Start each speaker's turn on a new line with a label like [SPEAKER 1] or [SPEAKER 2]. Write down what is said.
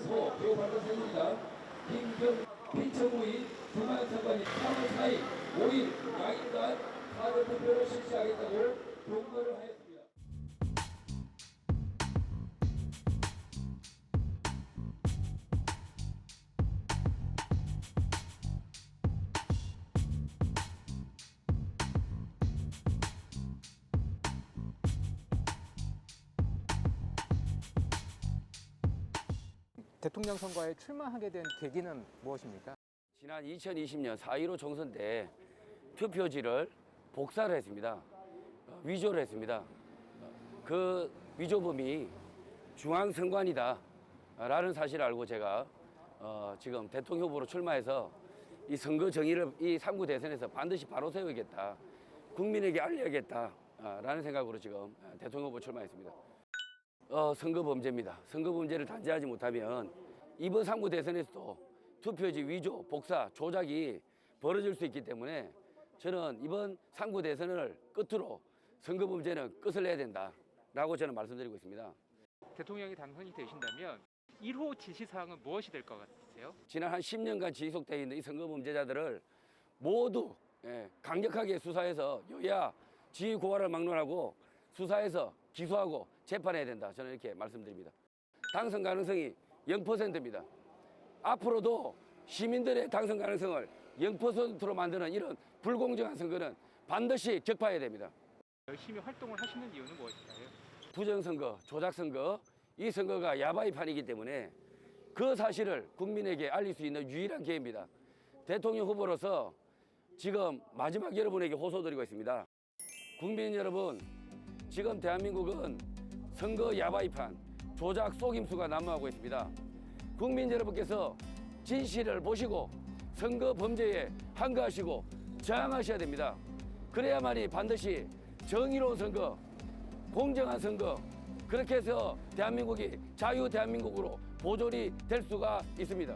[SPEAKER 1] 소 매우 반갑습니다. 김경 피처부인 중앙선관위 3월 4일 5일 양일간 사전 투표를 실시하겠다고 공고를 하였습니다.
[SPEAKER 2] 대통령 선거에 출마하게 된 계기는 무엇입니까?
[SPEAKER 3] 지난 2020년 4.15 총선 때 투표지를 복사를 했습니다. 어, 위조를 했습니다. 어, 그 위조범이 중앙선관이다 라는 사실을 알고 제가 어, 지금 대통령 후보로 출마해서 이 선거 정의를 이 3구 대선에서 반드시 바로 세우겠다. 국민에게 알려야겠다 아, 라는 생각으로 지금 대통령 후보 출마했습니다. 어, 선거 범죄입니다. 선거 범죄를 단죄하지 못하면 이번 3구 대선에서도 투표지 위조, 복사, 조작이 벌어질 수 있기 때문에 저는 이번 3구 대선을 끝으로 선거 범죄는 끝을 내야 된다라고 저는 말씀드리고 있습니다.
[SPEAKER 2] 대통령이 당선이 되신다면 1호 지시사항은 무엇이 될 것 같으세요?
[SPEAKER 3] 지난 한 10년간 지속되어 있는 이 선거 범죄자들을 모두 예, 강력하게 수사해서 여야 지휘 고발을 막론하고 수사해서 기소하고 재판해야 된다. 저는 이렇게 말씀드립니다. 당선 가능성이 0%입니다. 앞으로도 시민들의 당선 가능성을 0%로 만드는 이런 불공정한 선거는 반드시 격파해야 됩니다.
[SPEAKER 2] 열심히 활동을 하시는 이유는 무엇일까요?
[SPEAKER 3] 부정선거, 조작선거, 이 선거가 야바이 판이기 때문에 그 사실을 국민에게 알릴 수 있는 유일한 기회입니다. 대통령 후보로서 지금 마지막 여러분에게 호소드리고 있습니다. 국민 여러분, 지금 대한민국은 선거 야바이판, 조작 속임수가 난무하고 있습니다. 국민 여러분께서 진실을 보시고 선거 범죄에 한가하시고 저항하셔야 됩니다. 그래야만이 반드시 정의로운 선거, 공정한 선거 그렇게 해서 대한민국이 자유 대한민국으로 보존이 될 수가 있습니다.